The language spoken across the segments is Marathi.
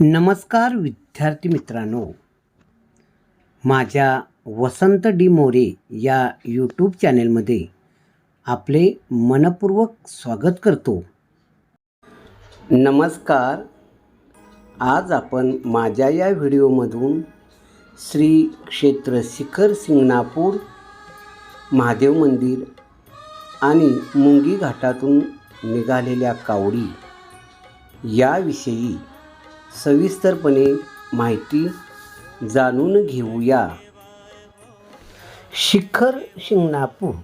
नमस्कार विद्यार्थी मित्रांनो. माझ्या वसंत डी मोरे या यूट्यूब चॅनेलमध्ये आपले मनपूर्वक स्वागत करतो. नमस्कार. आज आपण माझ्या या व्हिडिओमधून श्री क्षेत्र शिखर सिंगणापूर महादेव मंदिर आणि मुंगी घाटातून निघालेल्या कावडी याविषयी सविस्तरपणे माहिती जाणून घेऊया. शिखर शिंगणापूर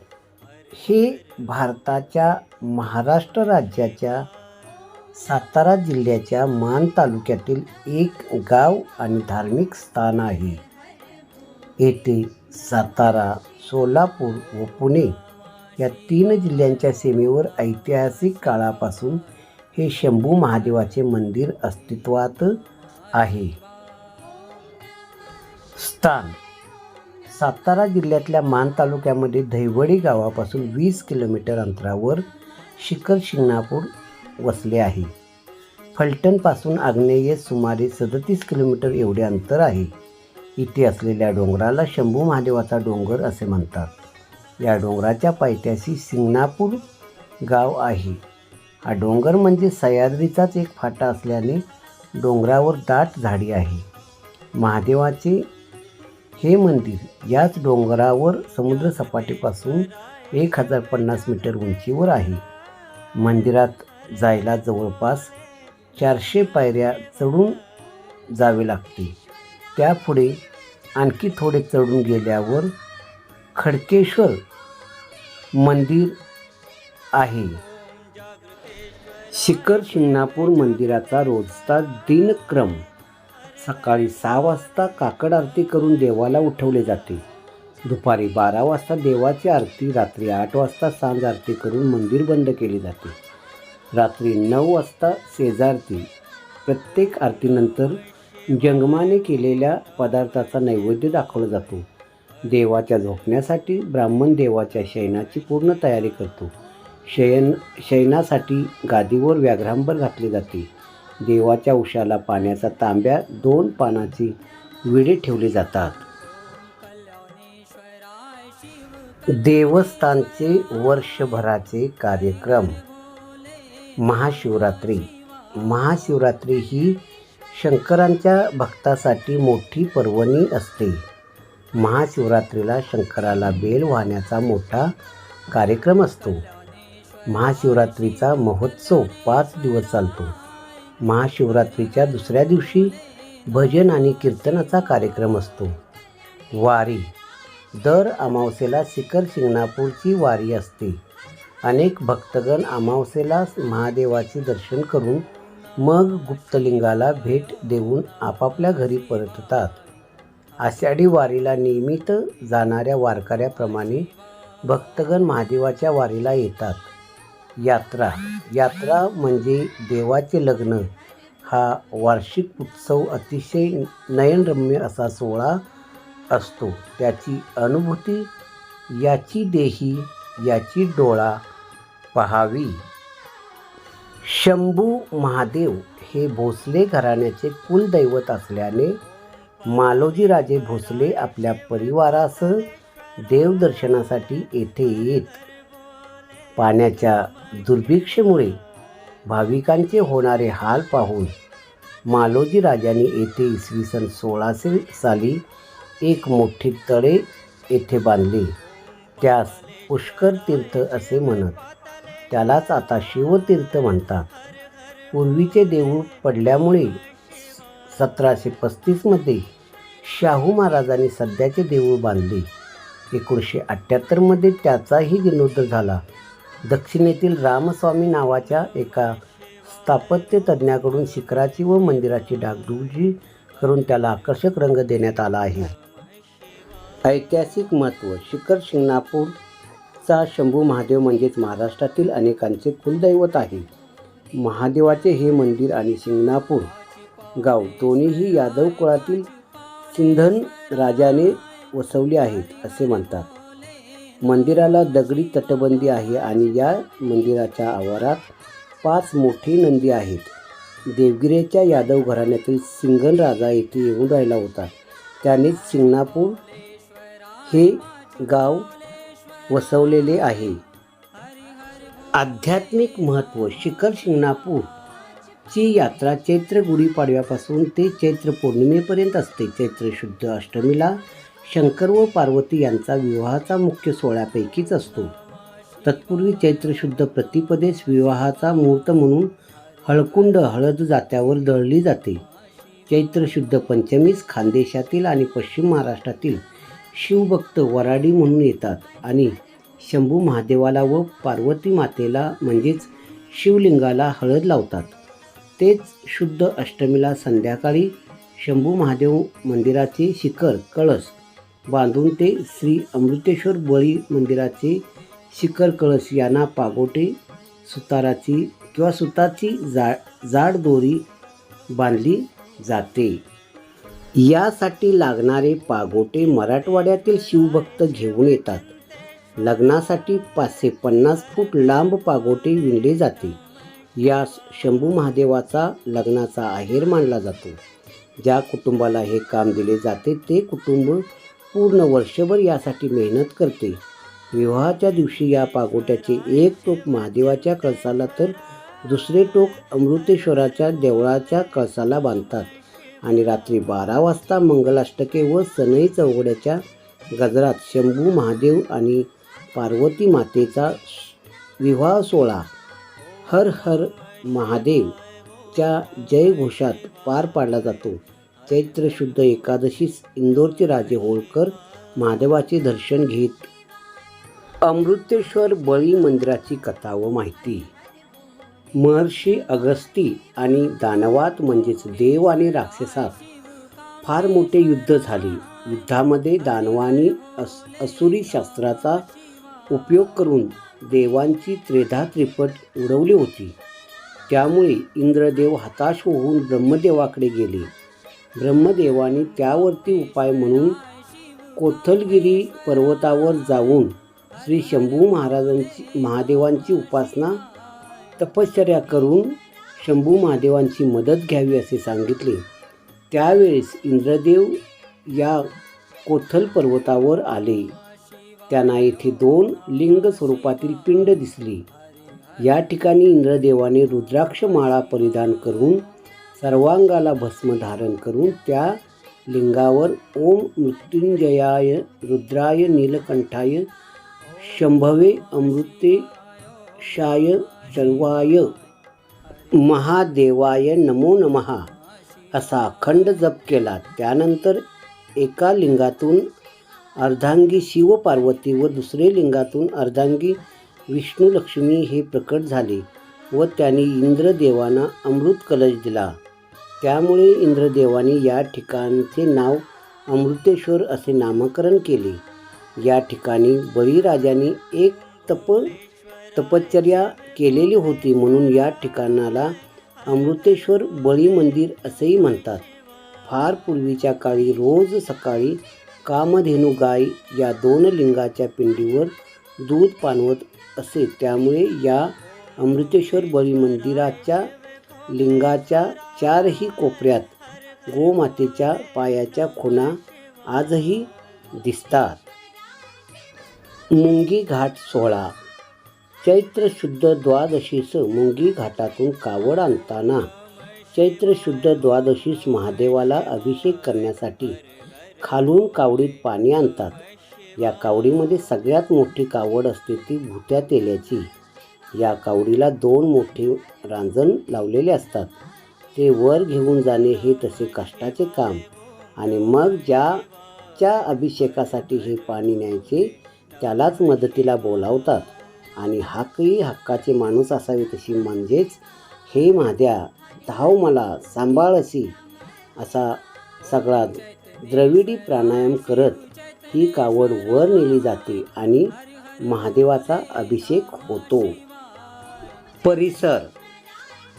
हे भारताच्या महाराष्ट्र राज्याच्या सातारा जिल्ह्याच्या मान तालुक्यातील एक गाव आणि धार्मिक स्थान आहे. येथे सातारा सोलापूर व पुणे या तीन जिल्ह्यांच्या सीमेवर ऐतिहासिक काळापासून हे शंभू महादेवाचे मंदिर अस्तित्वात आहे. स्थान सातारा जिल्ह्यातल्या मान तालुक्यामध्ये दहिवडी गावापासून वीस किलोमीटर अंतरावर शिखर शिंगणापूर वसले आहे. फलटणपासून आग्नेय सुमारे सदतीस किलोमीटर एवढे अंतर आहे. इथे असलेल्या डोंगराला शंभू महादेवाचा डोंगर असे म्हणतात. या डोंगराच्या पायथ्याशी सिंगणापूर गाव आहे. हा डोंगर म्हणजे सह्याद्रीचाच एक फाटा असल्याने डोंगरावर दाट झाडी आहे. महादेवाचे हे मंदिर याच डोंगरावर समुद्रसपाटीपासून एक हजार पन्नास मीटर उंचीवर आहे. मंदिरात जायला जवळपास चारशे पायऱ्या चढून जावे लागते. त्यापुढे आणखी थोडे चढून गेल्यावर खडकेश्वर मंदिर आहे. शिखर शिंगणापूर मंदिराचा रोजचा दिनक्रम. सकाळी सहा वाजता काकड आरती करून देवाला उठवले जाते. दुपारी बारा वाजता देवाची आरती रात्री आठ वाजता सांज आरती करून मंदिर बंद केले जाते. रात्री नऊ वाजता शेजारती प्रत्येक आरतीनंतर जंगमाने केलेल्या पदार्थाचा नैवेद्य दाखवला जातो. देवाच्या झोपण्यासाठी ब्राह्मण देवाच्या शयनाची पूर्ण तयारी करतो. शयन शयनासाठी गादीवर व्याघ्रांबर घातले जाते. देवाच्या उशाला पाण्याचा तांब्या दोन पानाची विडे ठेवले जातात. देवस्थानचे वर्षभराचे कार्यक्रम. महाशिवरात्री. महाशिवरात्री ही शंकरांच्या भक्तासाठी मोठी पर्वणी असते. महाशिवरात्रीला शंकराला बेल वाहण्याचा मोठा कार्यक्रम असतो. महाशिवरात्रीचा महोत्सव पाच दिवस चालतो. महाशिवरात्रीच्या दुसऱ्या दिवशी भजन आणि कीर्तनाचा कार्यक्रम असतो. वारी. दर अमावस्येला शिखर शिंगणापूरची वारी असते. अनेक भक्तगण अमावस्येला महादेवाचे दर्शन करून मग गुप्तलिंगाला भेट देऊन आपापल्या घरी परततात. आषाढी वारीला नियमित जाणाऱ्या वारकऱ्याप्रमाणे भक्तगण महादेवाच्या वारीला येतात. यात्रा. यात्रा म्हणजे देवाचे लग्न. हा वार्षिक उत्सव अतिशय नयनरम्य असा सोहळा असतो. त्याची अनुभूती याची देही याची डोळा पहावी. शंभू महादेव हे भोसले घराण्याचे कुलदैवत असल्याने मालोजीराजे भोसले आपल्या परिवारासह देवदर्शनासाठी येथे येत. पाण्याच्या दुर्भिक्षेमुळे भाविकांचे होणारे हाल पाहून मालोजी राजांनी येथे इसवी सन सोळाशे साली एक मोठे तळे येथे बांधले. त्यास पुष्कर तीर्थ असे म्हणत त्यालाच आता शिवतीर्थ म्हणतात. पूर्वीचे देऊळ पडल्यामुळे सतराशे पस्तीसमध्ये शाहू महाराजांनी सध्याचे देऊळ बांधले. एकोणीसशे अठ्ठ्याहत्तरमध्ये त्याचाही जीर्णोद्धार झाला. दक्षिणेतील रामस्वामी नावाच्या एका स्थापत्य तज्ज्ञाकडून शिखराची व मंदिराची डागडुजी करून त्याला आकर्षक रंग देण्यात आला आहे. ऐतिहासिक महत्त्व शिखर शिंगणापूरचा शंभू महादेव म्हणजेच महाराष्ट्रातील अनेकांचे कुलदैवत आहे. महादेवाचे हे मंदिर आणि शिंगणापूर गाव दोन्हीही यादव कुळातील सिंधन राजाने वसवले आहेत असे म्हणतात. मंदिराला दगडी तटबंदी आहे आणि या मंदिराच्या आवारात पाच मोठी नंदी आहेत. देवगिरेच्या यादव घराण्यातील सिंगण राजा येथे येऊन राहिला होता. त्यानेच सिंगणापूर हे गाव वसवलेले आहे. आध्यात्मिक महत्त्व शिखर शिंगणापूर ची यात्रा चैत्र गुढीपाडव्यापासून ते चैत्र पौर्णिमेपर्यंत असते. चैत्र शुद्ध अष्टमीला शंकर व पार्वती यांचा विवाहाचा मुख्य सोहळ्यापैकीच असतो. तत्पूर्वी चैत्रशुद्ध प्रतिपदेस विवाहाचा मुहूर्त म्हणून हळकुंड हळद जात्यावर दळली जाते. चैत्रशुद्ध पंचमीस खानदेशातील आणि पश्चिम महाराष्ट्रातील शिवभक्त वराडी म्हणून येतात आणि शंभू महादेवाला व पार्वती मातेला म्हणजेच शिवलिंगाला हळद लावतात. तेच शुद्ध अष्टमीला संध्याकाळी शंभू महादेव मंदिराचे शिखर कळस बांधून ते श्री अमृतेश्वर बळी मंदिराचे शिखर कळस यांना पागोटे सुताराची किंवा सुताची जा जाड दोरी बांधली जाते. यासाठी लागणारे पागोटे मराठवाड्यातील शिवभक्त घेऊन येतात. लग्नासाठी पाचशे पन्नास फूट लांब पागोटे विणले जाते. यास शंभू महादेवाचा लग्नाचा आहेर मानला जातो. ज्या कुटुंबाला हे काम दिले जाते ते कुटुंब पूर्ण वर्षभर यासाठी मेहनत करते. विवाहाच्या दिवशी या पागोट्याचे एक टोक महादेवाच्या कळसाला तर दुसरे टोक अमृतेश्वराच्या देवळाच्या कळसाला बांधतात आणि रात्री बारा वाजता मंगलाष्टके व सनई चौघड्याच्या गजरात शंभू महादेव आणि पार्वती मातेचा विवाह सोहळा. हर हर महादेवच्या जयघोषात पार पाडला जातो. चैत्र शुद्ध एकादशीस इंदोरचे राजे होळकर महादेवाचे दर्शन घेत. अमृतेश्वर बळी मंदिराची कथा व माहिती. महर्षी अगस्ती आणि दानवात म्हणजेच देव आणि राक्षसात फार मोठे युद्ध झाले. युद्धामध्ये दानवानी अस असुरी शास्त्राचा उपयोग करून देवांची त्रेधा त्रिपट उडवली होती. त्यामुळे इंद्रदेव हताश होऊन ब्रह्मदेवाकडे गेले. ब्रह्मदेवाने त्यावरती उपाय म्हणून कोथलगिरी पर्वतावर जाऊन श्री शंभू महाराजांची महादेवांची उपासना तपश्चर्या करून शंभू महादेवांची मदत घ्यावी असे सांगितले. त्यावेळेस इंद्रदेव या कोथल पर्वतावर आले. त्यांना येथे दोन लिंग स्वरूपातील पिंड दिसली. या ठिकाणी इंद्रदेवाने रुद्राक्ष माळा परिधान करून सर्वांगाला भस्म धारण करून त्या लिंगावर ओम मृत्युंजयाय रुद्राय नीलकंठाय शंभवे अमृतेशाय सर्वाय महादेवाय नमो नमः असा अखंड जप केला. त्यानंतर एका लिंगातून अर्धांगी शिवपार्वती व दुसरे लिंगातून अर्धांगी विष्णू लक्ष्मी हे प्रकट झाले व त्यांनी इंद्रदेवांना अमृत कलश दिला. त्यामुळे इंद्रदेवाने या ठिकाणचे नाव अमृतेश्वर असे नामकरण केले. या ठिकाणी बळीराजाने एक तप तपश्चर्या केलेली होती म्हणून या ठिकाणाला अमृतेश्वर बळी मंदिर असेही म्हणतात. फार पूर्वीच्या काळी रोज सकाळी कामधेनू गाय या दोन लिंगाच्या पिंडीवर दूध पाणवत असे. त्यामुळे या अमृतेश्वर बळी मंदिराच्या लिंगाच्या चारही कोपऱ्यात गोमातेच्या पायाच्या खुणा आजही दिसतात. मुंगी घाट सोहळा. चैत्र शुद्ध द्वादशीस मुंगी घाटातून कावड आणताना चैत्र शुद्ध द्वादशीस महादेवाला अभिषेक करण्यासाठी खालून कावडीत पाणी आणतात. या कावडीमध्ये सगळ्यात मोठी कावड असते ती भुत्या तेल्याची. या कावडीला दोन मोठे रांजण लावलेले असतात. ते वर घेऊन जाणे हे तसे कष्टाचे काम. आणि मग ज्याच्या अभिषेकासाठी हे पाणी न्यायचे त्यालाच मदतीला बोलावतात. आणि हाकही हक्काचे माणूस असावे तशी म्हणजेच हे महाद्या धाव मला सांभाळ अशी असा सगळा द्रविडी प्राणायाम करत ही कावड वर नेली जाते आणि महादेवाचा अभिषेक होतो. परिसर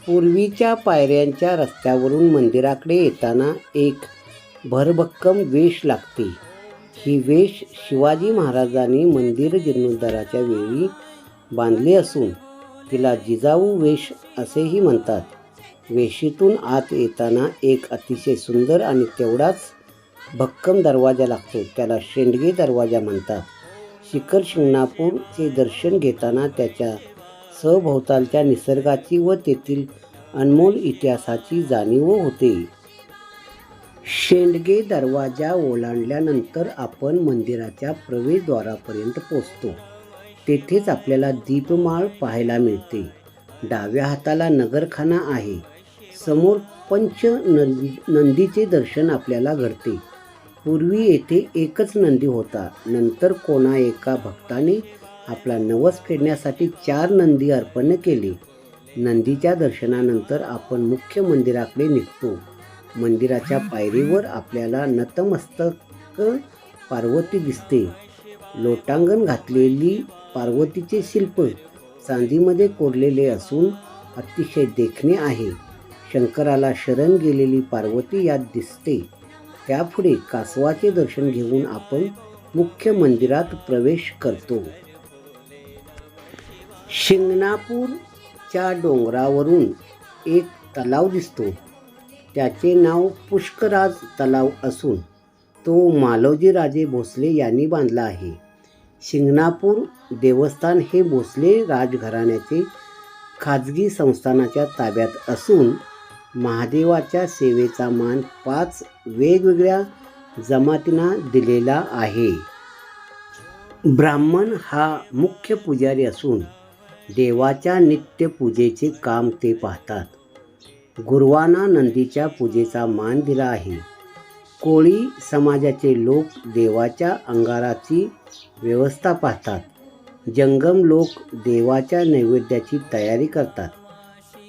पूर्वीच्या पायऱ्यांच्या रस्त्यावरून मंदिराकडे येताना एक भरभक्कम वेश लागते. ही वेश शिवाजी महाराजांनी मंदिर जीर्णोद्धाराच्या वेळी बांधली असून तिला जिजाऊ वेश असेही म्हणतात. वेशीतून आत येताना एक अतिशय सुंदर आणि तेवढाच भक्कम दरवाजा लागतो. त्याला शेंडगे दरवाजा म्हणतात. शिखर शिंगणापूरचे दर्शन घेताना त्याच्या सभोवतालच्या निसर्गाची व तेथील अनमोल इतिहासाची जाणीव होते. शेंडगे दरवाजा ओलांडल्यानंतर आपण मंदिराच्या प्रवेशद्वारापर्यंत पोचतो तेथेच आपल्याला दीपमाळ पाहायला मिळते. डाव्या हाताला नगरखाना आहे. समोर पंच नंदी नंदीचे दर्शन आपल्याला घडते. पूर्वी येथे एकच नंदी होता. नंतर कोणा एका भक्ताने आपला नवस फेडण्यासाठी चार नंदी अर्पण केले. नंदीच्या दर्शनानंतर आपण मुख्य मंदिराकडे निघतो. मंदिराच्या पायरीवर आपल्याला नतमस्तक पार्वती दिसते. लोटांगण घातलेली पार्वतीचे शिल्प चांदीमध्ये कोरलेले असून अतिशय देखणे आहे. शंकराला शरण गेलेली पार्वती यात दिसते. त्यापुढे कासवाचे दर्शन घेऊन आपण मुख्य मंदिरात प्रवेश करतो. शिंगणापूरच्या डोंगरावरून एक तलाव दिसतो. त्याचे नाव पुष्कराज तलाव असून तो मालोजीराजे भोसले यांनी बांधला आहे. शिंगणापूर देवस्थान हे भोसले राजघराण्याचे खाजगी संस्थानाच्या ताब्यात असून महादेवाच्या सेवेचा मान पाच वेगवेगळ्या जमातींना दिलेला आहे. ब्राह्मण हा मुख्य पुजारी असून देवाच्या नित्यपूजेचे काम ते पाहतात. गुरुवाना नंदीच्या पूजेचा मान दिला आहे. कोळी समाजाचे लोक देवाच्या अंगाराची व्यवस्था पाहतात. जंगम लोक देवाच्या नैवेद्याची तयारी करतात.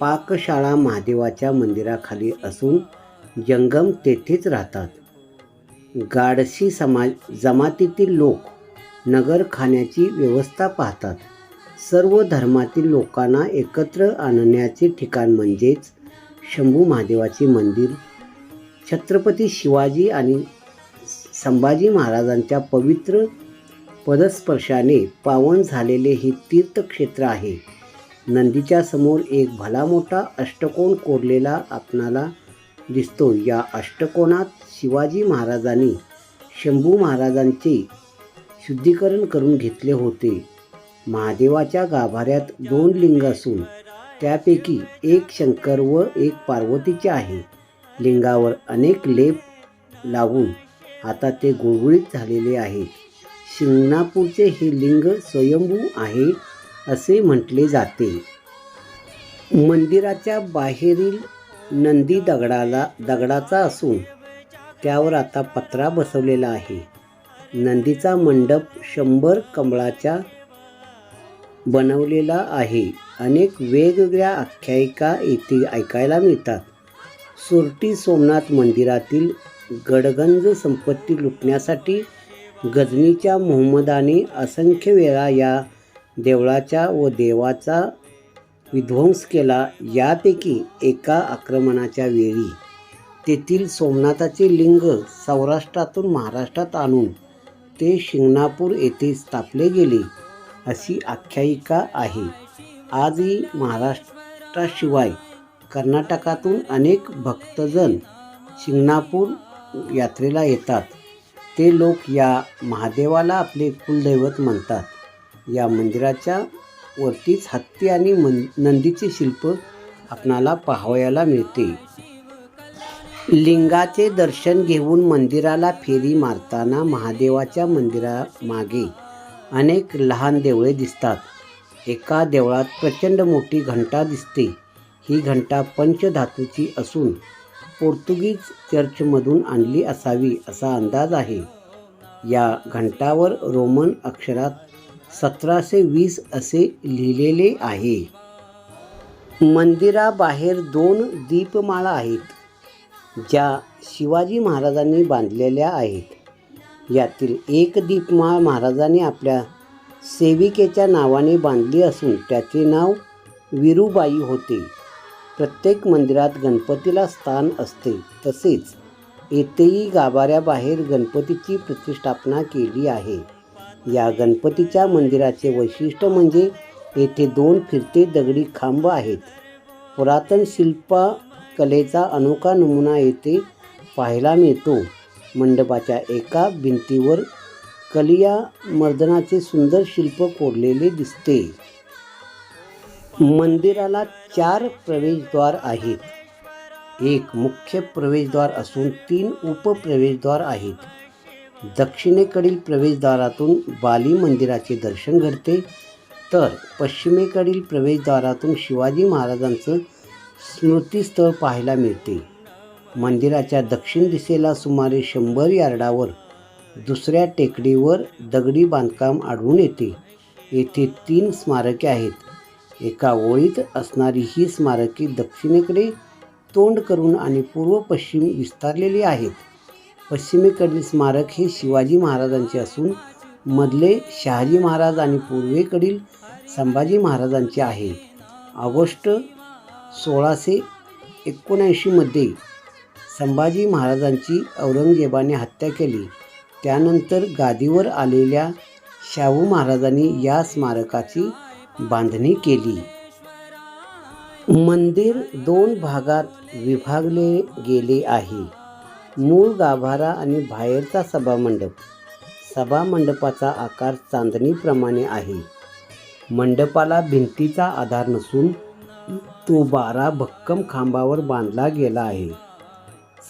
पाकशाळा महादेवाच्या मंदिराखाली असून जंगम तेथेच राहतात. गाडसी समाज जमातीतील लोक नगरखान्याची व्यवस्था पाहतात. सर्व धर्मातील लोकांना एकत्र आणण्याचे ठिकाण म्हणजेच शंभू महादेवाचे मंदिर. छत्रपती शिवाजी आणि संभाजी महाराजांच्या पवित्र पदस्पर्शाने पावन झालेले हे तीर्थक्षेत्र आहे. नंदीच्या समोर एक भला मोठा अष्टकोन कोरलेला आपणाला दिसतो. या अष्टकोनात शिवाजी महाराजांनी शंभू महाराजांचे शुद्धीकरण करून घेतले होते. महादेवाच्या गाभाऱ्यात दोन लिंग असून त्यापैकी एक शंकर व एक पार्वतीचे आहे. लिंगावर अनेक लेप लावून आता ते गुळगुळीत झालेले आहेत. शिंगणापूरचे हे लिंग स्वयंभू आहे असे म्हटले जाते. मंदिराच्या बाहेरील नंदी दगडाला दगडाचा असून त्यावर आता पत्रा बसवलेला आहे. नंदीचा मंडप शंभर कमळाच्या बनवलेला आहे. अनेक वेगवेगळ्या आख्यायिका येथे ऐकायला मिळतात. सुरटी सोमनाथ मंदिरातील गडगंज संपत्ती लुटण्यासाठी गजनीच्या मोहम्मदाने असंख्य वेळा या देवळाच्या व देवाचा विध्वंस केला. यापैकी एका आक्रमणाच्या वेळी तेथील सोमनाथाचे लिंग सौराष्ट्रातून महाराष्ट्रात आणून ते शिंगणापूर येथे स्थापले गेले. अशी आख्यायिका आहे. आजही महाराष्ट्राशिवाय कर्नाटकातून अनेक भक्तजन शिंगणापूर यात्रेला येतात. ते लोक या महादेवाला आपले कुलदैवत म्हणतात. या मंदिराच्या वरतीच हत्ती आणि मन नंदीचे शिल्प आपणाला पाहावयाला मिळते. लिंगाचे दर्शन घेऊन मंदिराला फेरी मारताना महादेवाच्या मंदिरामागे अनेक लहान देवळे दिसतात. एका देवळात प्रचंड मोठी घंटा दिसते. ही घंटा पंचधातूची असून पोर्तुगीज चर्चमधून आणली असावी असा अंदाज आहे. या घंटावर रोमन अक्षरात सतराशे वीस असे लिहिलेले आहे. मंदिराबाहेर दोन दीपमाळा आहेत ज्या शिवाजी महाराजांनी बांधलेल्या आहेत. यातील एक दीपमाळ महाराजांनी आपल्या सेविकेच्या नावाने बांधली असून त्याचे नाव विरुबाई होते. प्रत्येक मंदिरात गणपतीला स्थान असते. तसेच येथेही गाभाऱ्याबाहेर गणपतीची प्रतिष्ठापना केली आहे. या गणपतीच्या मंदिराचे वैशिष्ट्य म्हणजे येथे दोन फिरते दगडी खांब आहेत. पुरातन शिल्पकलेचा अनोखा नमुना येथे पाहायला मिळतो. मंडपाच्या एका भिंतीवर कलिया मर्दनाचे सुंदर शिल्प कोरलेले दिसते. मंदिराला चार प्रवेशद्वार आहेत. एक मुख्य प्रवेशद्वार असून तीन उपप्रवेशद्वार आहेत. दक्षिणेकडील प्रवेशद्वारातून बाली मंदिराचे दर्शन घडते. तर पश्चिमेकडील प्रवेशद्वारातून शिवाजी महाराजांचं स्मृतीस्थळ पाहायला मिळते. मंदिराच्या दक्षिण दिशेला सुमारे शंभर यार्डावर दुसऱ्या टेकडीवर दगडी बांधकाम आढळून येते. येथे तीन स्मारके आहेत. एका ओळीत असणारी ही स्मारके दक्षिणेकडे तोंड करून आणि पूर्व पश्चिम विस्तारलेली आहेत. पश्चिमेकडील स्मारक हे शिवाजी महाराजांचे असून मधले शहाजी महाराज आणि पूर्वेकडील संभाजी महाराजांचे आहे. ऑगस्ट सोळाशे एकोणऐंशीमध्ये संभाजी महाराजांची औरंगजेबाने हत्या केली. त्यानंतर गादीवर आलेल्या शाहू महाराजांनी या स्मारकाची बांधणी केली. मंदिर दोन भागात विभागले गेले आहे. मूळ गाभारा आणि बाहेरचा सभामंडप सभामंडपाचा आकार चांदणीप्रमाणे आहे. मंडपाला भिंतीचा आधार नसून तो बारा भक्कम खांबावर बांधला गेला आहे.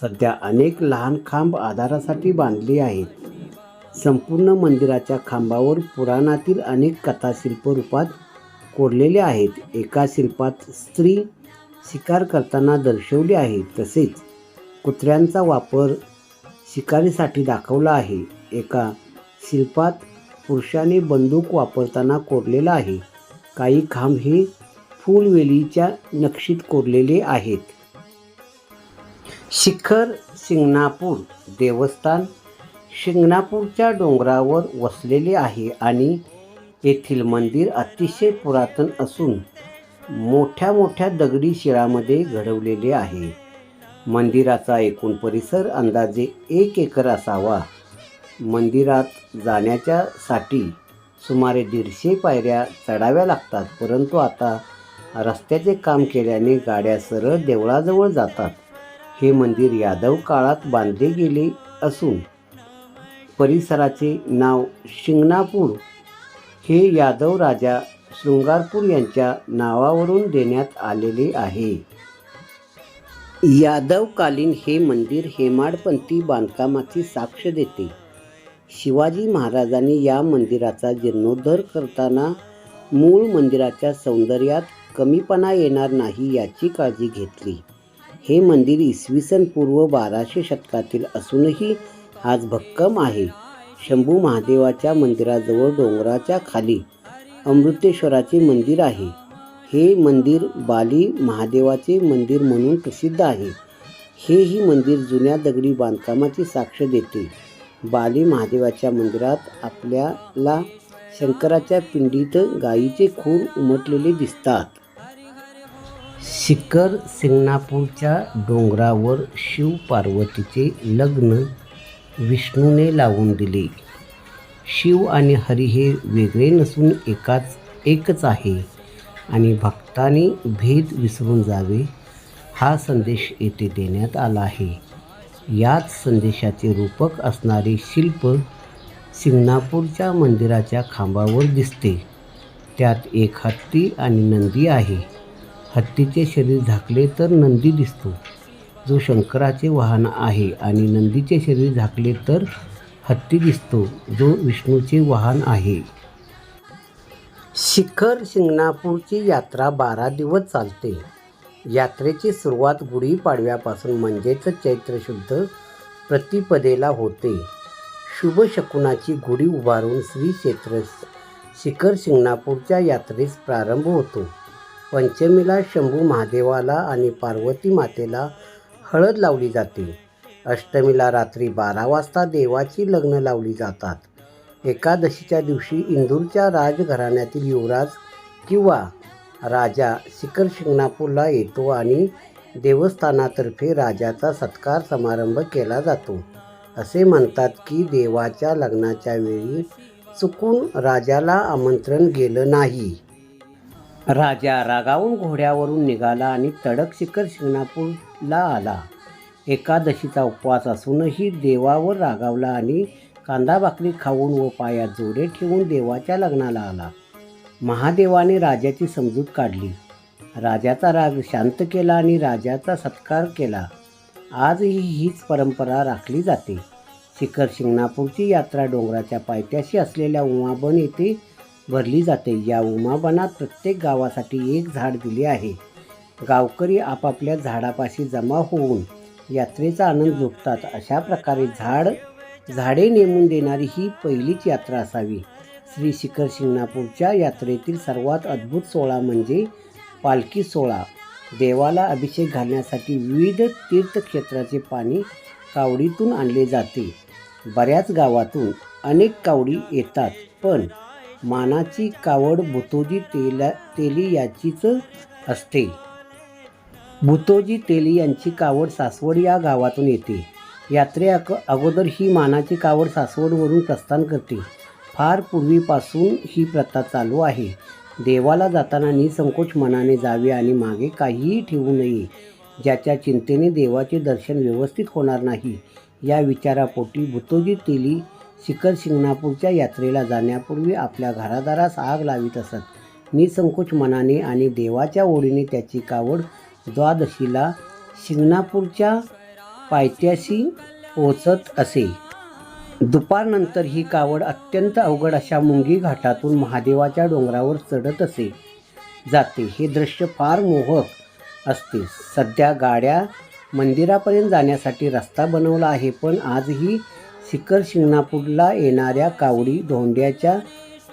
सध्या अनेक लहान खांब आधारासाठी बांधली आहेत. संपूर्ण मंदिराच्या खांबावर पुराणातील अनेक कथाशिल्प रूपात कोरलेले आहेत. एका शिल्पात स्त्री शिकार करताना दर्शवली आहे. तसेच कुत्र्यांचा वापर शिकारीसाठी दाखवला आहे. एका शिल्पात पुरुषाने बंदूक वापरताना कोरलेला आहे. काही खांब हे फुलवेलीच्या नक्षीत कोरलेले आहेत. शिखर शिंगणापूर देवस्थान शिंगणापूरच्या डोंगरावर वसलेले आहे आणि येथील मंदिर अतिशय पुरातन असून मोठ्या मोठ्या दगडी शिळामध्ये घडवलेले आहे. मंदिराचा एकूण परिसर अंदाजे एक एकर असावा. मंदिरात जाण्याच्यासाठी सुमारे दीडशे पायऱ्या चढाव्या लागतात परंतु आता रस्त्याचे काम केल्याने गाड्या सरळ देवळाजवळ जातात. हे मंदिर यादव काळात बांधले गेले असून परिसराचे नाव शिंगणापूर. हे यादव राजा शृंगारपूर यांच्या नावावरून देण्यात आलेले आहे. यादवकालीन हे मंदिर हेमाडपंथी बांधकामाची साक्ष देते. शिवाजी महाराजांनी या मंदिराचा जीर्णोद्धार करताना मूळ मंदिराच्या सौंदर्यात कमीपणा येणार नाही याची काळजी घेतली. हे मंदिर इसवी सन पूर्व बाराशे शतकातील असूनही आज भक्कम आहे. शंभू महादेवाच्या मंदिराजवळ डोंगराच्या खाली अमृतेश्वराचे मंदिर आहे. हे मंदिर बाली महादेवाचे मंदिर म्हणून प्रसिद्ध आहे. हेही मंदिर जुन्या दगडी बांधकामाची साक्ष देते. बाली महादेवाच्या मंदिरात आपल्याला शंकराच्या पिंडीत गायीचे खूर उमटलेले दिसतात. शिखर सिंगणापूरच्या डोंगरावर शिव पार्वतीचे लग्न विष्णूने लावून दिले. शिव आणि हरी हे वेगळे नसून एकाच एकच आहे आणि भक्तांनी भेद विसरून जावे हा संदेश येथे देण्यात आला आहे. याच संदेशाचे रूपक असणारे शिल्प सिंगणापूरच्या मंदिराच्या खांबावर दिसते. त्यात एक हत्ती आणि नंदी आहे. हत्तीचे शरीर झाकले तर नंदी दिसतो. जो शंकराचे वाहन आहे आणि नंदीचे शरीर झाकले तर हत्ती दिसतो जो विष्णूचे वाहन आहे. शिखर शिंगणापूरची यात्रा बारा दिवस चालते. यात्रेची सुरुवात गुढीपाडव्यापासून म्हणजेच चैत्र शुद्ध प्रतिपदेला होते. शुभ शकुनाची गुढी उभारून श्री क्षेत्र शिखर शिंगणापूरच्या यात्रेस प्रारंभ होतो. पंचमीला शंभू महादेवाला आणि पार्वती मातेला हळद लावली जाते. अष्टमीला रात्री बारा वाजता देवाची लग्न लावली जातात. एकादशीच्या दिवशी इंदूरच्या राजघराण्यातील युवराज किंवा राजा शिखर शिंगणापूरला येतो आणि देवस्थानातर्फे राजाचा सत्कार समारंभ केला जातो. असे म्हणतात की देवाच्या लग्नाच्या वेळी चुकून राजाला आमंत्रण गेलं नाही. राजा रागावून घोड्यावरून निघाला आणि तडक शिखर शिंगणापूरला आला. एकादशीचा उपवास असूनही देवावर रागावला आणि कांदा भाकरी खाऊन व पायात जोडे ठेवून देवाच्या लग्नाला आला. महादेवाने राजाची समजूत काढली. राजाचा राग शांत केला आणि राजाचा सत्कार केला. आजही हीच परंपरा राखली जाते. शिखर शिंगणापूरची यात्रा डोंगराच्या पायथ्याशी असलेल्या उमाबन येथे भरली जाते. या उमाबनात प्रत्येक गावासाठी एक झाड दिले आहे. गावकरी आपापल्या झाडापाशी जमा होऊन यात्रेचा आनंद लुटतात अशा प्रकारे झाड झाडे नेमून देणारी ही पहिलीच यात्रा असावी. श्री शिखर शिंगणापूरच्या यात्रेतील सर्वात अद्भुत सोहळा म्हणजे पालखी सोहळा. देवाला अभिषेक घालण्यासाठी विविध तीर्थक्षेत्राचे पाणी कावडीतून आणले जाते. बऱ्याच गावातून अनेक कावडी येतात पण मानाची कावड भुतोजी तेला तेली याचीच असते. भुतोजी तेली यांची कावड सासवड या गावातून येते. यात्रे अक अगोदर ही मानाची कावड सासवडवरून प्रस्थान करते. फार पूर्वीपासून ही प्रथा चालू आहे. देवाला जाताना निसंकोच मनाने जावे आणि मागे काहीही ठेवू नये ज्याच्या चिंतेने देवाचे दर्शन व्यवस्थित होणार नाही या विचारापोटी भुतोजी तेली शिखर शिंगणापूरच्या यात्रेला जाण्यापूर्वी आपल्या घरादारास आग लावित असत. निसंकोच मनाने आणि देवाच्या ओढीने त्याची कावड द्वादशीला शिंगणापूरच्या पायथ्याशी पोचत असे. दुपारनंतर ही कावड अत्यंत अवघड अशा मुंगी घाटातून महादेवाच्या डोंगरावर चढत असे जाते. हे दृश्य फार मोहक असते. सध्या गाड्या मंदिरापर्यंत जाण्यासाठी रस्ता बनवला आहे पण आजही शिखर शिंगणापूरला येणाऱ्या कावडी धोंड्याच्या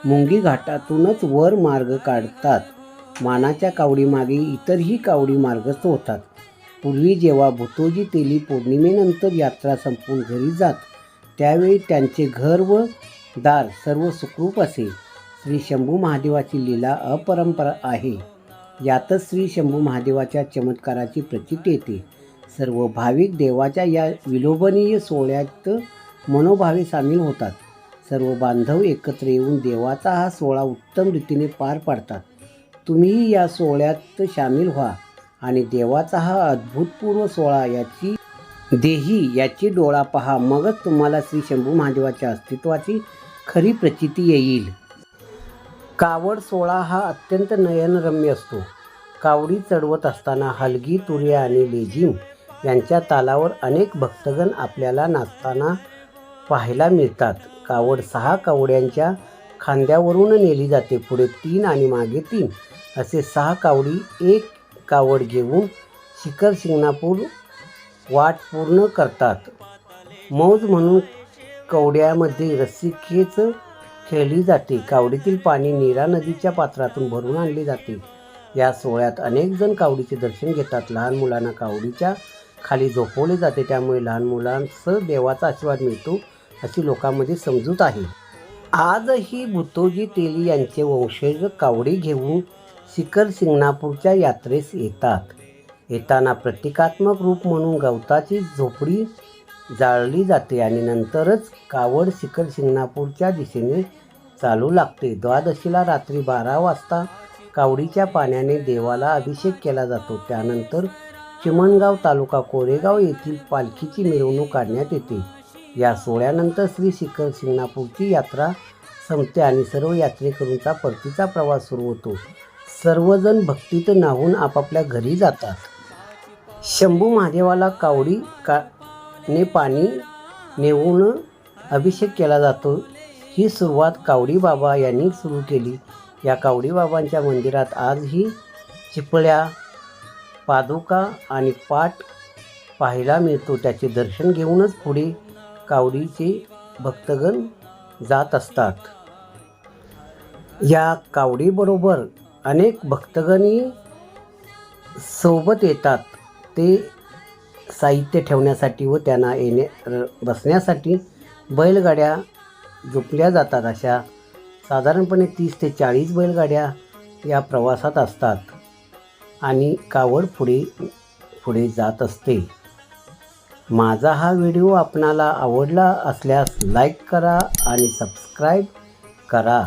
मुंगी घाटातूनच वर मार्ग काढतात. मानाच्या कावडीमागे इतरही कावडी मार्गस्थ होतात पूर्वी जेव्हा भुतोजी तेली पौर्णिमेनंतर यात्रा संपून घरी जात त्यावेळी त्यांचे घर व दार सर्व सुखरूप असे. श्री शंभू महादेवाची लीला अपरंपरा आहे. यातच श्री शंभू महादेवाच्या चमत्काराची प्रचिती येते. सर्व भाविक देवाच्या या विलोभनीय सोहळ्यात मनोभावे सामील होतात. सर्व बांधव एकत्र येऊन देवाचा हा सोहळा उत्तम रीतीने पार पाडतात. तुम्हीही या सोहळ्यात सामील व्हा आणि देवाचा हा अद्भुतपूर्व सोहळा याची देही याची डोळा पहा. मगच तुम्हाला श्री शंभू महादेवाच्या अस्तित्वाची खरी प्रचिती येईल. कावड सोहळा हा अत्यंत नयनरम्य असतो. कावडी चढवत असताना हलगी तुर्या आणि लेझिम यांच्या तालावर अनेक भक्तगण आपल्याला नाचताना पाहायला मिळतात. कावड सहा कावड्यांच्या खांद्यावरून नेली जाते. पुढे तीन आणि मागे तीन. असे सहा कावडी एक कावड घेऊन शिखर शिंगणापूर वाट पूर्ण करतात. मौज म्हणून कवड्यामध्ये रस्सी खेच खेळली जाते. कावडीतील पाणी नीरा नदीच्या पात्रातून भरून आणले जाते. या सोहळ्यात अनेक जण कावडीचे दर्शन घेतात. लहान मुलांना कावडीच्या खाली झोपवले जाते. त्यामुळे लहान मुलांसह देवाचा आशीर्वाद मिळतो. अशी लोकांमध्ये समजूत आहे. आजही भुतोजी तेली यांचे वंशज कावडी घेऊन सिकर सिंगणापूरच्या यात्रेस येतात. येताना प्रतिकात्मक रूप म्हणून गवताची झोपडी जाळली जाते आणि नंतरच कावड सिकर सिंगणापूरच्या दिशेने चालू लागते. द्वादशीला रात्री बारा वाजता कावडीच्या पाण्याने देवाला अभिषेक केला जातो. त्यानंतर चिमणगाव तालुका कोरेगाव येथील पालखीची मिरवणूक काढण्यात येते. या सोहळ्यानंतर श्री शिखर शिंगणापूरची यात्रा संपते आणि सर्व यात्रेकरूंचा परतीचा प्रवास सुरू होतो. सर्वजण भक्तीत नाहून आपापल्या घरी जातात. शंभू महादेवाला कावडी का ने पाणी नेऊन अभिषेक केला जातो. ही सुरुवात कावडी बाबा यांनी सुरू केली. या कावडी बाबांच्या मंदिरात आजही चिपळ्या पादुका आणि पाट पाहायला मिळतो. त्याचे दर्शन घेऊनच पुढे कावडीचे भक्तगण जात असतात. या कावडीबरोबर अनेक भक्तगणही सोबत येतात. ते साहित्य ठेवण्यासाठी व त्यांना येणे र- बसण्यासाठी बैलगाड्या झोपल्या जातात. अशा साधारणपणे तीस ते चाळीस बैलगाड्या या प्रवासात असतात आणि कावड पुढे पुढे जात असते. माझा हा व्हिडिओ आपणाला आवडला असल्यास लाईक करा आणि सबस्क्राईब करा.